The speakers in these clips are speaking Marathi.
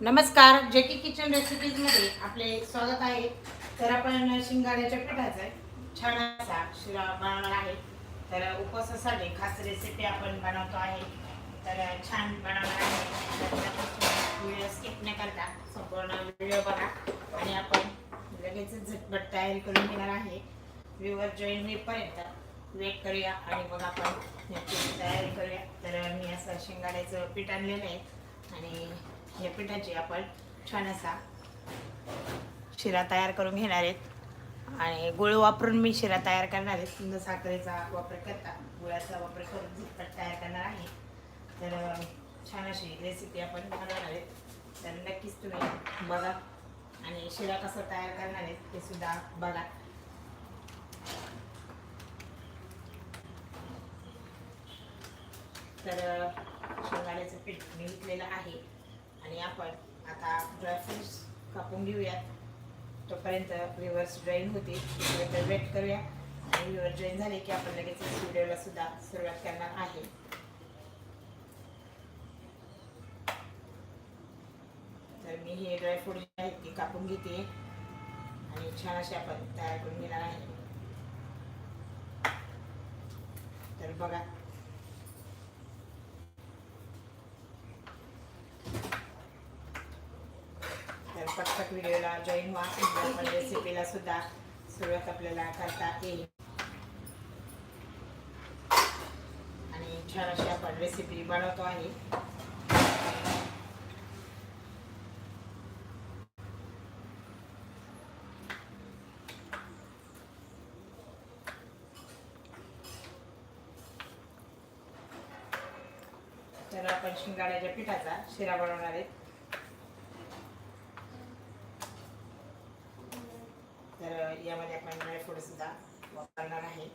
नमस्कार जेकी किचन रेसिपीजमध्ये आपले स्वागत आहे. तर आपण शिंगाड्याच्या पिठाचा छान असा शिरा बनवणार आहे. तर उपवासासाठी खास रेसिपी आपण बनवतो आहे. तर छान बनवणार आहे. व्हिडिओ स्किप न करता संपूर्ण व्हिडिओ बघा. आणि आपण लगेच झटपट तयारी करून घेणार आहे. व्ह्यूवर जॉईन होईपर्यंत वेट करूया आणि मग आपण तयारी करूया. तर मी असं शिंगाड्याचं पीठ आणलेलं आहे. आणि या पिठाची आपण छान असा शिरा तयार करून घेणार आहेत. आणि गुळ वापरून मी शिरा तयार करणार आहे. सुंदर साखरेचा वापर करता. गुळाचा वापर करून झटपट तयार करणार आहे. तर छान अशी रेसिपी आपण बनवणार आहेत तर नक्कीच तुम्ही बघा. आणि शिरा कसा तयार करणार आहेत ते सुद्धा बघा. तर शेंगाड्याचं पीठ मी घेतलेलं आहे. आणि आपण आता ड्रायफ्रुट्स कापून घेऊयात तोपर्यंत व्ह्युअर्स जॉईन होतील. तोपर्यंत वेट करूया. आणि व्ह्युअर जॉईन झाले की आपण लगेच व्हिडिओला सुद्धा सुरुवात करणार आहे. तर मी हे ड्रायफ्रूट जे आहेत ते कापून घेते. आणि छान असे आपण तयार करून घेणार आहे. तर बघा पटपट व्हिडिओला जॉईन व्हा म्हणजे रेसिपीला सुद्धा सुरुवात आपल्याला करता येईल. आणि छान अशी आपण रेसिपी बनवतो आहे. तर आपण शिंगाड्याच्या पिठाचा शिरा बनवणार आहे तर यामध्ये आपण ड्रायफ्रूट सुद्धा वापरणार आहे.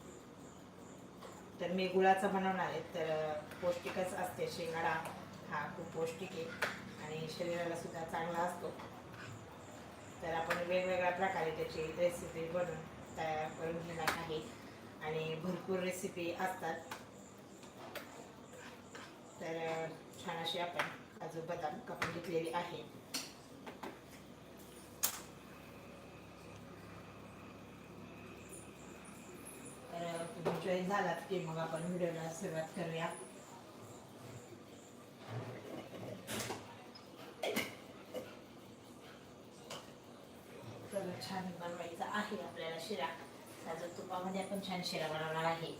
तर मी गुळाचं बनवणार आहे. तर पौष्टिकच असते. शिंगाडा हा खूप पौष्टिक आहे आणि शरीराला सुद्धा चांगला असतो. तर आपण वेगवेगळ्या प्रकारे त्याची रेसिपी बनवून तयार करून घेणार आहे. आणि भरपूर रेसिपी असतात. तर छान अशी आपण काजू बदाम कापून घेतलेली आहे तर तुम्ही जॉईन झालात की मग आपण व्हिडिओला सुरुवात करूया. तर छान बनवायचा आहे आपल्याला शिरा. साजूक तुपामध्ये आपण छान शिरा बनवणार आहे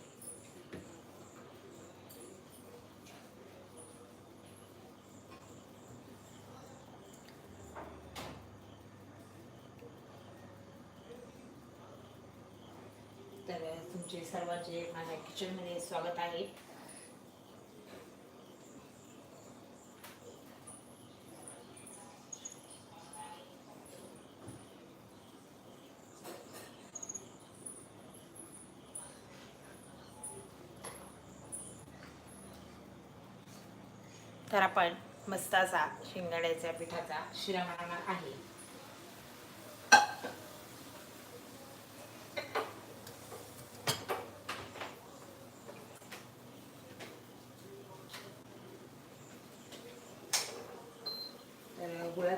तर तुमचे सर्वांचे माझ्या किचनमध्ये स्वागत आहे. तर आपण मस्त असा शिंगाड्याच्या पिठाचा शिरा बनवणार आहे.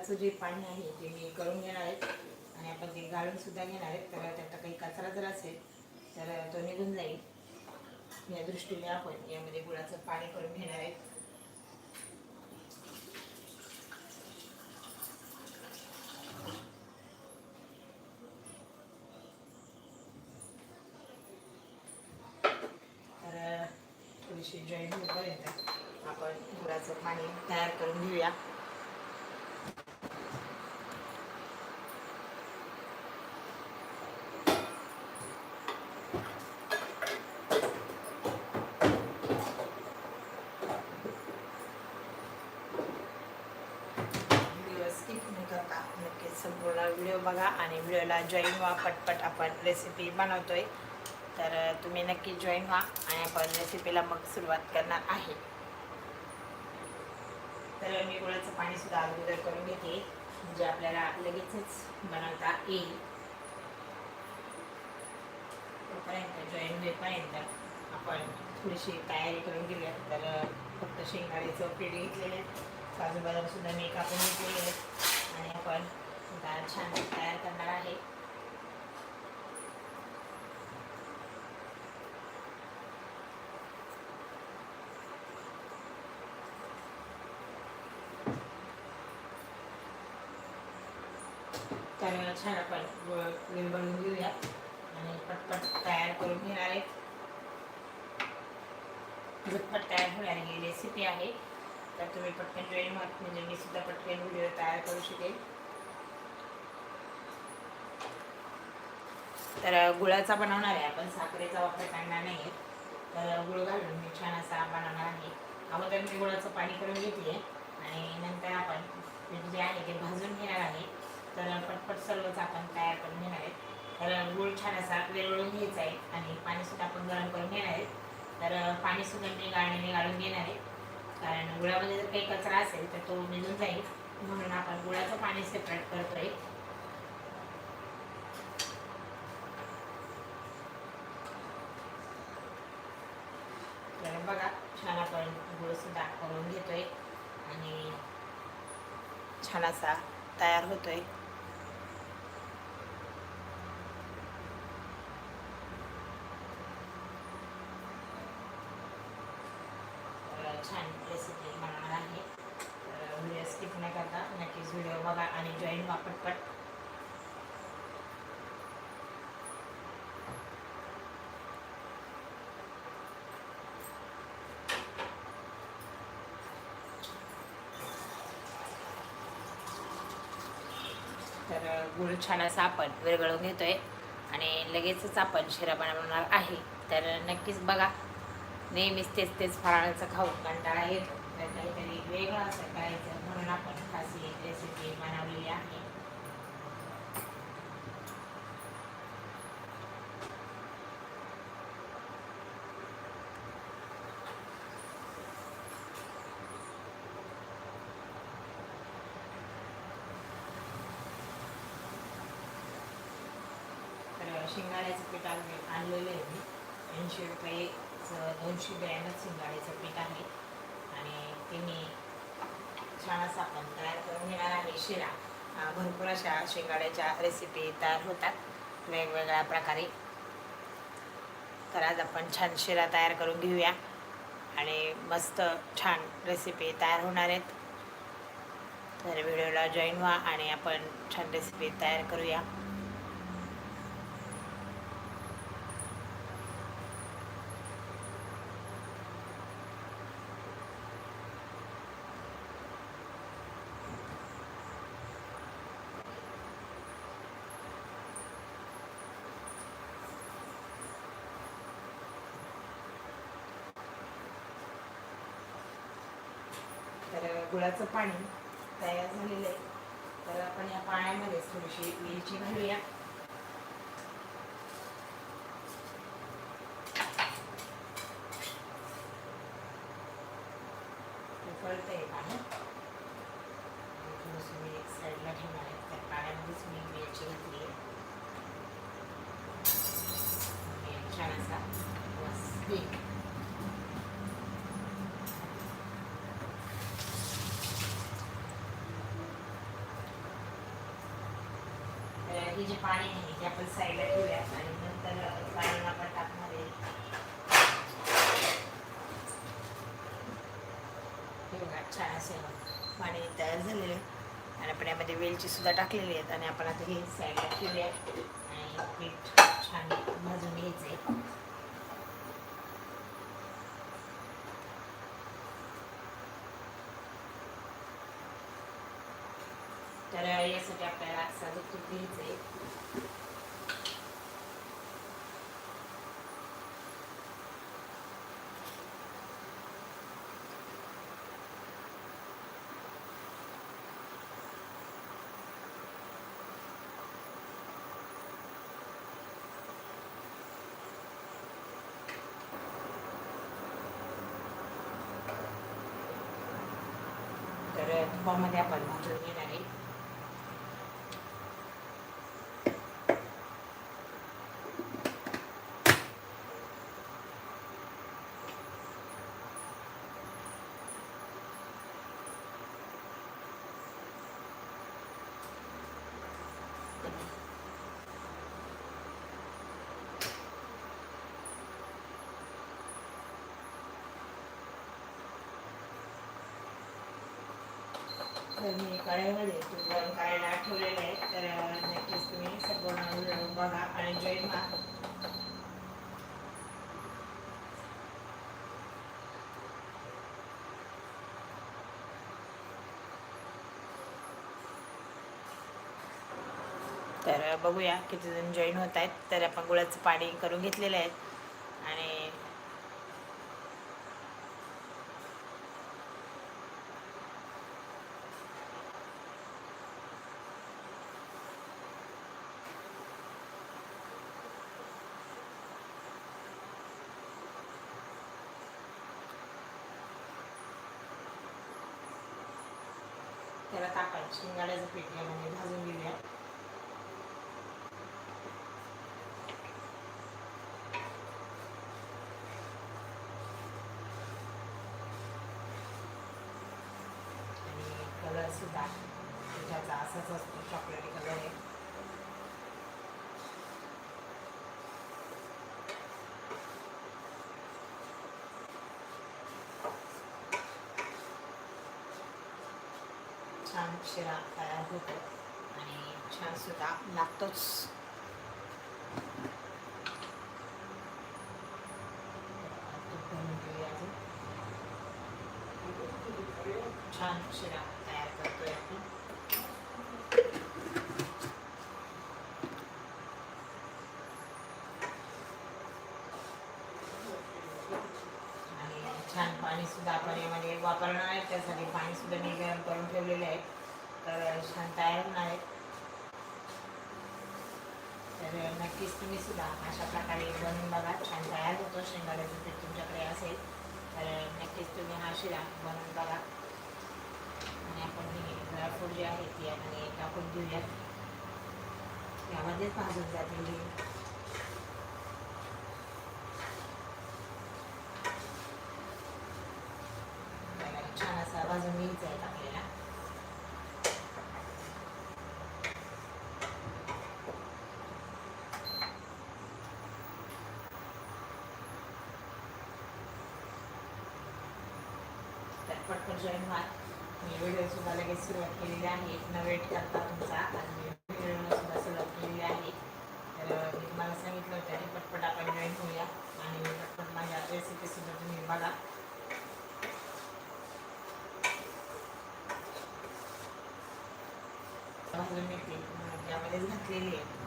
तर जे पाणी आहे ते मी करून घेणार आहे. आणि आपण ते गाळून सुद्धा घेणार आहेत. तर त्याचा काही कचरा जर असेल तर तो निघून जाईल. या दृष्टीने आपण यामध्ये गुळाचं पाणी करून घेणार आहे तर थोडीशी जॉईन होईपर्यंत आपण गुळाचं पाणी तयार करून घेऊया व्हिडिओ स्किप न करता नक्कीच संपूर्ण व्हिडिओ बघा आणि व्हिडिओला जॉईन व्हा पटपट आपण रेसिपी बनवतोय. तर तुम्ही नक्की जॉईन व्हा आणि आपण रेसिपीला मग सुरुवात करणार आहे. तर मी गुळाचं पाणी सुद्धा अगोदर करून घेते. म्हणजे आपल्याला लगेचच बनवता येईल. तोपर्यंत जॉईन होईपर्यंत आपण थोडीशी तयारी करून घेऊया. तर फक्त शेंगाडीचं पीठ घेतलेले काजू बदाम सुद्धा मी कापून घेतलेले आहेत. छान तयार करणार आहे त्यावेळेला छान आपण विंबळून घेऊया आणि पटपट तयार करून घेणार आहे. झटपट तयार होणारी ही रेसिपी आहे. तर तुम्ही पटकन जॉईन व्हा म्हणजे मी सुद्धा पटकन व्हिडिओ तयार करू शकेल तर गुळाचा बनवणार आहे आपण. साखरेचा वापर करणार नाही तर गुळ घालून मी छान असा बनवणार आहे. अगोदर मी गुळाचं पाणी करून घेतली आणि नंतर आपण पीठ जे आहे ते भाजून घेणार आहे. तर पटपट सर्वच आपण तयार करून घेणार आहे. तर गुळ छान असा वेळवळून घ्यायचा आहे. आणि पाणीसुद्धा आपण गरम करून घेणार आहे. तर पाणीसुद्धा मी गाळणीने गाळून घेणार आहे. कारण गुळामध्ये जर काही कचरा असेल तर तो निघून जाईल. म्हणून आपण गुळाचं पाणी सेपरेट करतोय तर बघा छान आपण गुळसुद्धा करून घेतोय आणि छान असा तयार होतोय. आहे छान रेसिपी बनवणार आहे तर व्हिडिओ स्किप न करता नक्कीच व्हिडिओ बघा आणि जॉईन व्हा पटपट तर गुळ छान असा आपण विरघळून आहे आणि लगेचच आपण शिरा बनवणार आहे. तर नक्कीच बघा. नेहमीच तेच तेच फराळाचं खाऊ कंटाळा येतो. तर काहीतरी वेगळं असं करायचं म्हणून आपण खास ही रेसिपी बनवलेली आहे तर शिंगाड्याचं पीठ आणले आणलेलं आहे दोनशे रुपये दोनशे ग्रॅमच शिंगाड्याचं पीठ आहे. आणि ते मी छान असं आपण तयार करून घेणार आहे. शिरा भरपूर अशा शिंगाड्याच्या रेसिपी तयार होतात. वेगवेगळ्या प्रकारे. तर आज आपण छान शिरा तयार करून घेऊया. आणि मस्त छान रेसिपी तयार होणार आहेत. तर व्हिडिओला जॉईन व्हा आणि आपण छान रेसिपी तयार करूया तर गुळाचं पाणी तयार झालेलं आहे. तर आपण या पाण्यामध्ये थोडीशी वेलची घालूया. उकळतंय पाणी आणि थोडंसं मी एक साईडला ठेवणार आहे त्या पाण्यामध्येच मी वेलची घातली आहे आणि छान असा वास येईल. तर हे जे पाणी आहे ते आपण साईडला ठेवूया आणि नंतर पाणी आपण टाकणार आहे. हे बघा छान असे पाणी तयार झालेलं आहे. आणि आपण यामध्ये वेलची सुद्धा टाकलेली आहेत आणि आपण आता हे साईडला ठेवूया. आणि पीठ छान भाजून घ्यायचं आहे तर यासाठी आपल्याला साजूक तूप घ्यायचं आहे तर तुपामध्ये आपण भाजून तर मी कढईमध्ये तूप गरम करायला ठेवलेलं आहे. तर नक्कीच तुम्ही संपूर्ण बघा आणि जॉईन व्हा. तर बघूया किती जण जॉईन होत आहेत. तर आपण गुळाचं पाणी करून घेतलेलं आहे. आणि त्याला टाकायचं शिंगाड्याचं पीठ यामध्ये भाजून घेऊया आणि कलर सुद्धा पिठाचा असाच असतो चॉकलेटी कलर आहे छान शिरा तयार होतो आणि छान सुद्धा लागतोच. छान शिरा तयार करतोय आपण आणि छान पाणी सुद्धा आपण यामध्ये वापरणार आहे त्यासाठी पाणीसुद्धा मी गरम करून ठेवलेले आहेत. तर छान तयार होणार तर नक्कीच तुम्ही सुद्धा अशा प्रकारे बनवून बघा. छान तयार होतो. शेंगाड्याचं पीठ तुमच्याकडे असेल. तर नक्कीच तुम्ही हा शिरा बनवून बघा. आणि आपण ही ड्रायफ्रूट जी आहे ती आपण टाकून घेऊयात. यामध्येच भाजून जातील हे. त्याला छान असा भाजून घ्यायचा आहे आपल्याला पटपट पटकन जॉईन व्हा. मी व्हिडिओ सुद्धा लगेच सुरुवात केलेली आहे. न वेट करता तुमचा. आणि मी व्हिडिओ सुद्धा सुरुवात केलेली आहे. तर मी तुम्हाला सांगितलं होतं की पटपट आपण जॉईन होऊया. आणि पटपट माझ्या रेसिपीसुद्धा तुम्ही बघा. भाजून घेतली त्यामध्येच घातलेली आहे.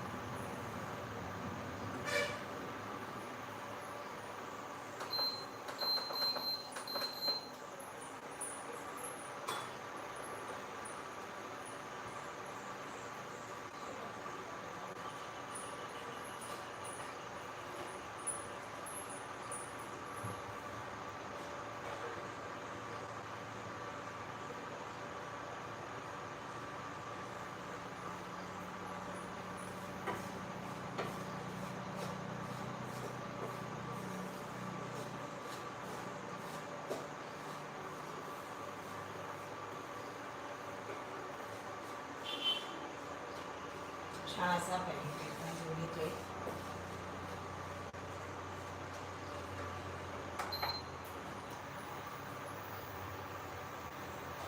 छान असा आपण भाजून घेतोय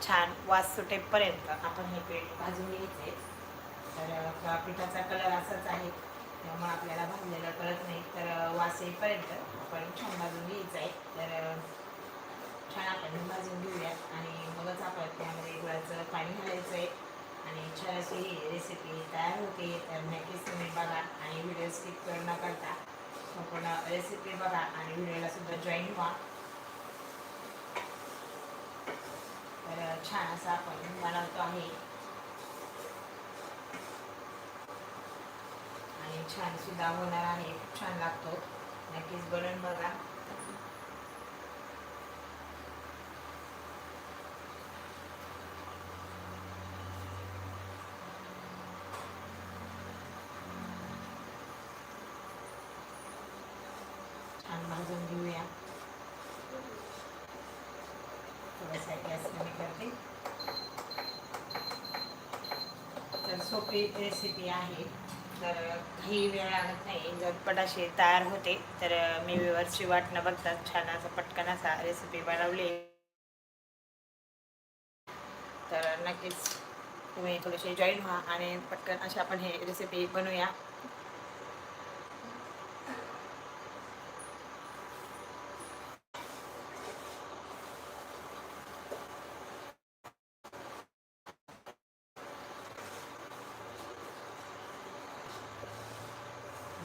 छान वास सुटेपर्यंत आपण हे पीठ भाजून घ्यायचे तर पिठाचा कलर असाच आहे. त्यामुळे आपल्याला भाजलेलं कळत नाही. तर वास येईपर्यंत आपण छान भाजून घ्यायचं आहे तर छान आपण भाजून घेऊयात आणि मगच आपण त्यामध्ये गुळाचं पाणी घालायचं आहे आणि इच्छा अशी ही रेसिपी तयार होते. तर नक्कीच तुम्ही बघा आणि व्हिडिओ स्किप करू न करता संपूर्ण रेसिपी बघा आणि व्हिडिओला सुद्धा जॉईन व्हा. तर छान असं आपण बनवतो आहे. आणि छान सुद्धा होणार आहे. खूप छान लागतो. नक्कीच बनवून बघा छान भाजून घेऊया थोडासा गॅस कमी करते तर सोपी रेसिपी आहे. तर काही वेळ लागत नाही. झटपट अशी तयार होते तर मी व्यवरची वाट न बघता छान असा पटकन असा रेसिपी बनवली. तर नक्कीच तुम्ही थोडेसे जॉईन व्हा आणि पटकन अशी आपण हे रेसिपी बनवूया.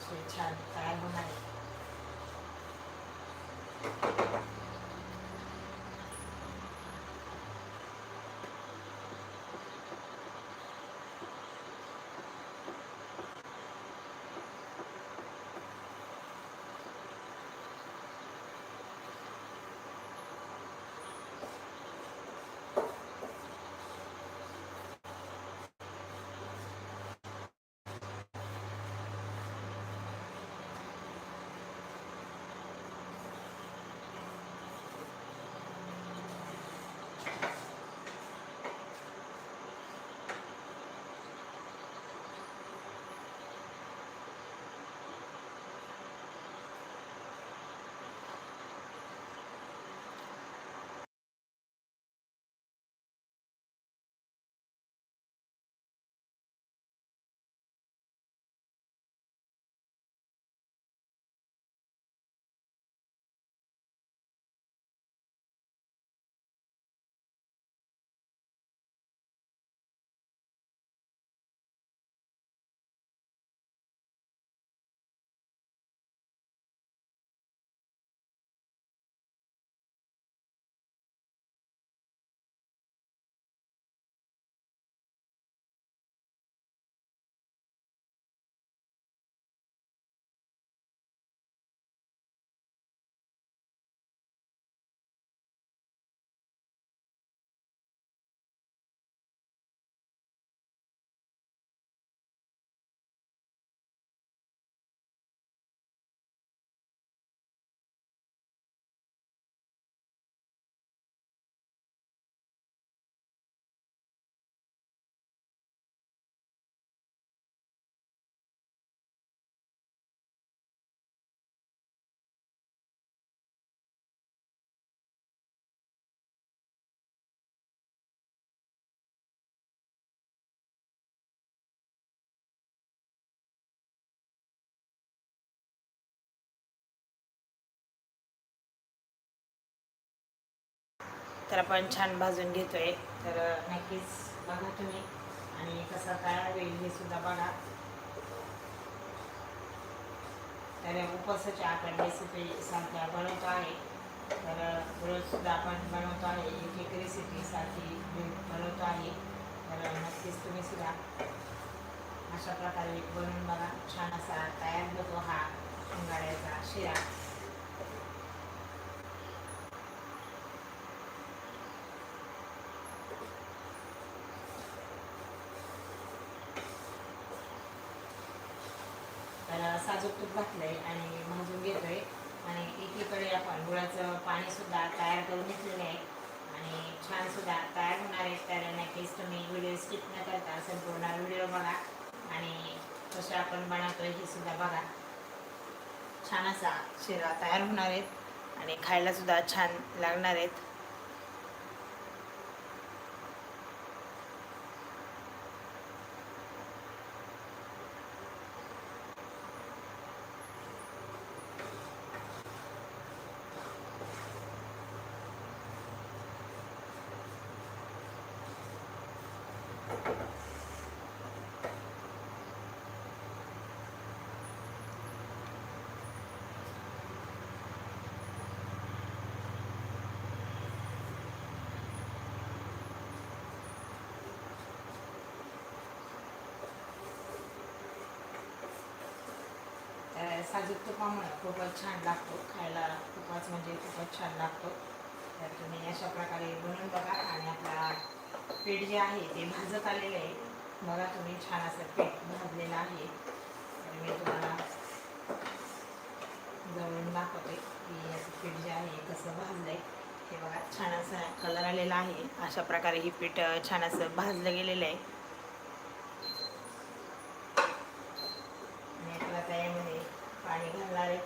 छान तयार होणार तर आपण छान भाजून घेतोय. तर नक्कीच बघा तुम्ही. आणि कसा तयार होईल हे सुद्धा बघा. तर उपवासाच्या आपण रेसिपी सारख्या बनवतो आहे. तर रोज सुद्धा आपण बनवतो आहे. एक एक रेसिपी सारखी बनवतो आहे. तर नक्कीच तुम्ही सुद्धा अशा प्रकारे बनवून बघा. छान असा तयार होतो हा शिंगाड्याचा शिरा तर साजूक तूप घातलंय आणि भाजून घेतोय आणि एकीकडे आपण गुळाचं पाणी सुद्धा तयार करून घेतलेलं आहे. आणि छान सुद्धा तयार होणार आहे. तर नक्कीच तुम्ही व्हिडिओ स्किप न करता संपूर्ण व्हिडिओ बघा आणि कसे आपण बनवतोय हे सुद्धा बघा. छान असा शिरा तयार होणार आहेत आणि खायला सुद्धा छान लागणार आहेत तर साजूक तुपामुळे खूपच छान लागतो खायला खूपच म्हणजे खूपच छान लागतो. तर तुम्ही अशा प्रकारे बनवून बघा आणि आपला पीठ जे आहे ते भाजत आलेलं आहे. बघा तुम्ही छान असं पीठ भाजलेलं आहे. तर मी तुम्हाला जवळून दाखवते की याचं पीठ जे आहे कसं भाजलं आहे हे बघा छान असं कलर आलेला आहे. अशा प्रकारे ही पीठ छान असं भाजलं गेलेलं आहे आणि आपला त्यामध्ये पाणी घालणार आहे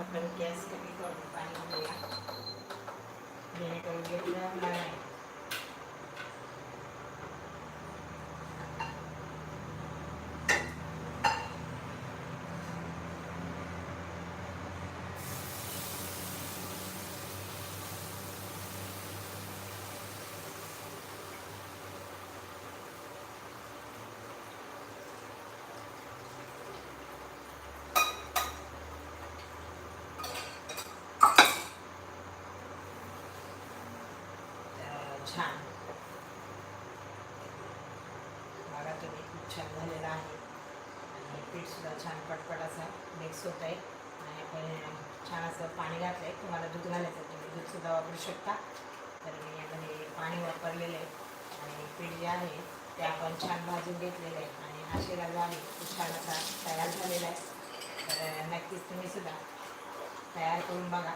आपण गॅस कमी करून पाणी घालूया जेणेकरून घेतलं नाही तर छान. बघा तुम्ही खूप छान झालेला आहे. आणि पीठसुद्धा छान पटपट असं मिक्स होत आहे आणि आपण छान असं पाणी घातलं आहे तुम्हाला दूध घालायचं तुम्ही दूधसुद्धा वापरू शकता. तर मी यामध्ये पाणी वापरलेलं आहे. आणि पीठ जे आहे ते आपण छान भाजून घेतलेलं आहे. आणि हा शिरा जो आहे तो छान असा तयार झालेला आहे. तर नक्कीच तुम्ही सुद्धा तयार करून बघा.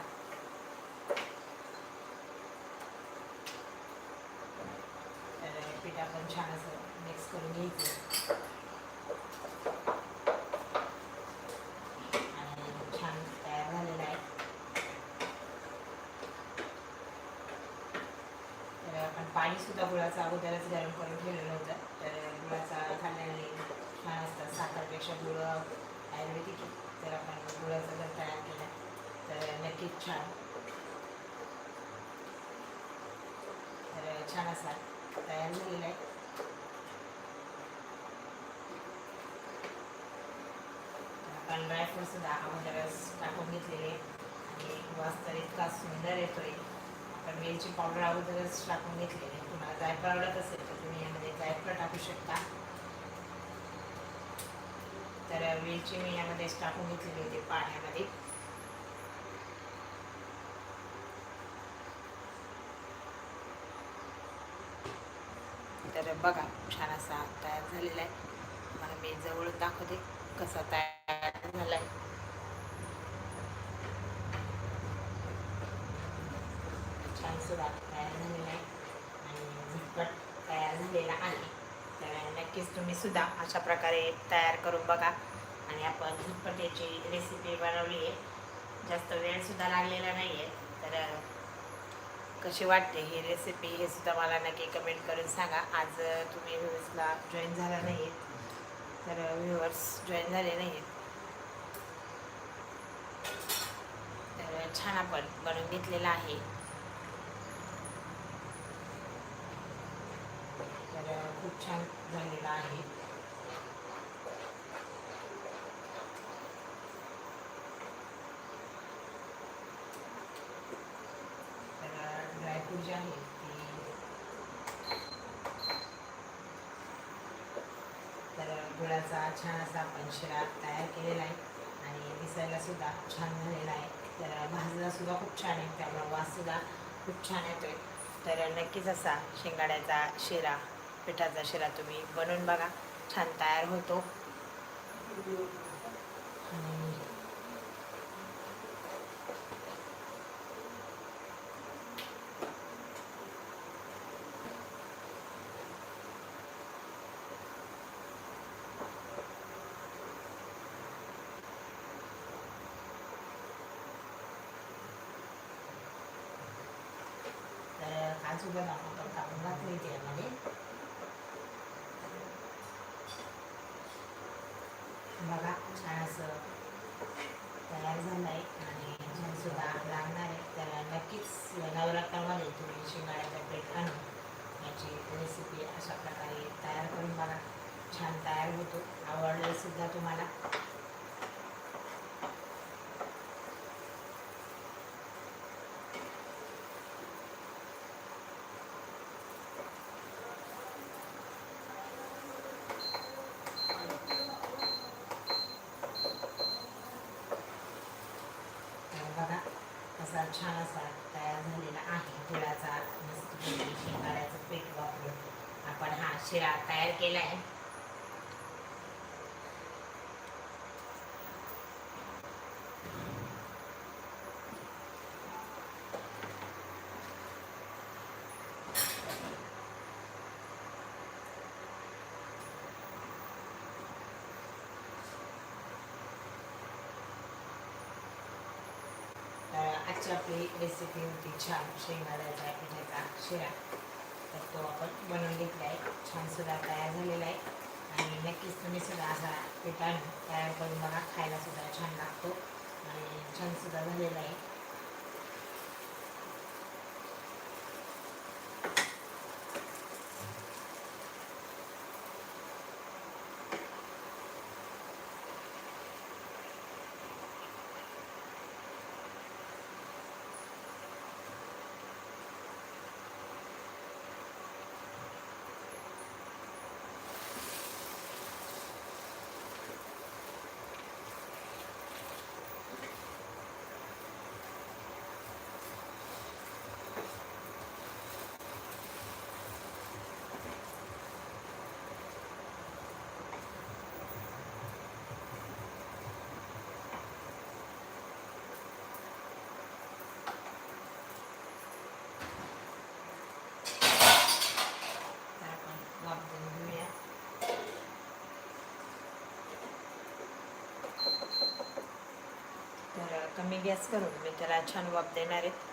ते आपण छान असं मिक्स करून घ्यायचं आणि छान तयार झालेलं आहे तर आपण पाणी सुद्धा गुळाचं अगोदरच गरम करून ठेवलेलं होतं तर गुळाचा खाल्ल्याने छान असतात साखरपेक्षा गुळ आयुर्वेदिक जर तर आपण गुळाचा जर तयार केला तर नक्कीच छान तर छान असा तयार झालेला आहे आपण ड्रायफ्रूट सुद्धा अगोदरच टाकून घेतलेले. आणि वास तर इतका सुंदर येतोय. आपण वेलची पावडर अगोदरच टाकून घेतलेली. तुम्हाला जायफळ आवडत असेल तर तुम्ही यामध्ये जायफळ टाकू शकता. तर वेलची मी यामध्येच टाकून घेतलेली होती पाण्यामध्ये तर बघा छान असा तयार झालेला आहे तुम्हाला मी जवळून दाखवते कसा तयार झाला आहे छान सुद्धा तयार झालेला आहे. आणि झटपट तयार झालेला आहे. तर नक्कीच तुम्ही सुद्धा अशा प्रकारे तयार करून बघा. आणि आपण झटपट याची रेसिपी बनवली आहे. जास्त वेळसुद्धा लागलेला नाही आहे तर कशी वाटते ही रेसिपी हे सुद्धा मला नक्की कमेंट करून सांगा. आज तुम्ही व्ह्युअर्सला जॉईन झाला नाही तर व्ह्युअर्स जॉईन झाले नाही तर छान आपण बनवून घेतलेला आहे. तर खूप छान झालेला आहे तर ड्रायफ्रूट जे आहे ते तर हा छान असा आपण शिरा तयार केलेला आहे. आणि दिसायला सुद्धा छान झालेला आहे. तर भाजला सुद्धा खूप छान आहे. त्यामुळे वास सुद्धा खूप छान येतोय. तर नक्कीच असा शेंगाड्याचा शिरा पिठाचा शिरा तुम्ही बनवून बघा. छान तयार होतो आणि तर काजू बदाम आपण काढून घातले त्यामध्ये बघा छान असं तयार झालं आहे आणि छान सुद्धा लागणार आहे त्याला नक्कीच या नवरात्रामध्ये तुम्ही शिंगाड्याचा पेट आणून याची रेसिपी अशा प्रकारे तयार करून बघा छान तयार होतो आवडलं सुद्धा तुम्हाला शिरा तैयार के आहे आजची आपली रेसिपी होती छान शेंगाड्याच्या पिठाचा शिरा. तर तो आपण बनवून घेतला आहे. छान सुद्धा तयार झालेला आहे. आणि नक्कीच तुम्ही सुद्धा असा पीठ तयार करून बघा. खायला सुद्धा छान लागतो. आणि छान सुद्धा झालेला आहे तर आपण वाफ देऊन घेऊया मी गॅस करून मी त्याला छान वाफ देणार आहेत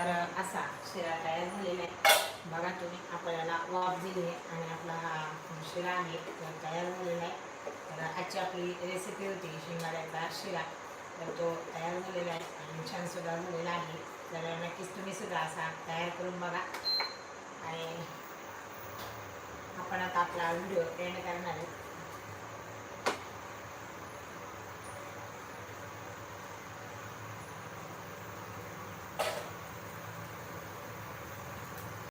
तर असा शिरा तयार झालेला आहे. बघा तुम्ही आपल्याला वाफ दिली आहे आणि आपला हा शिरा आहे तर तयार झालेला आहे. तर आजची आपली रेसिपी होती शिंगाड्याचा शिरा. तर तो तयार झालेला आहे आणि छानसुद्धा झालेला आहे. तर नक्कीच तुम्ही सुद्धा असा तयार करून बघा. आणि आपण आता आपला व्हिडिओ एंड करणार आहे.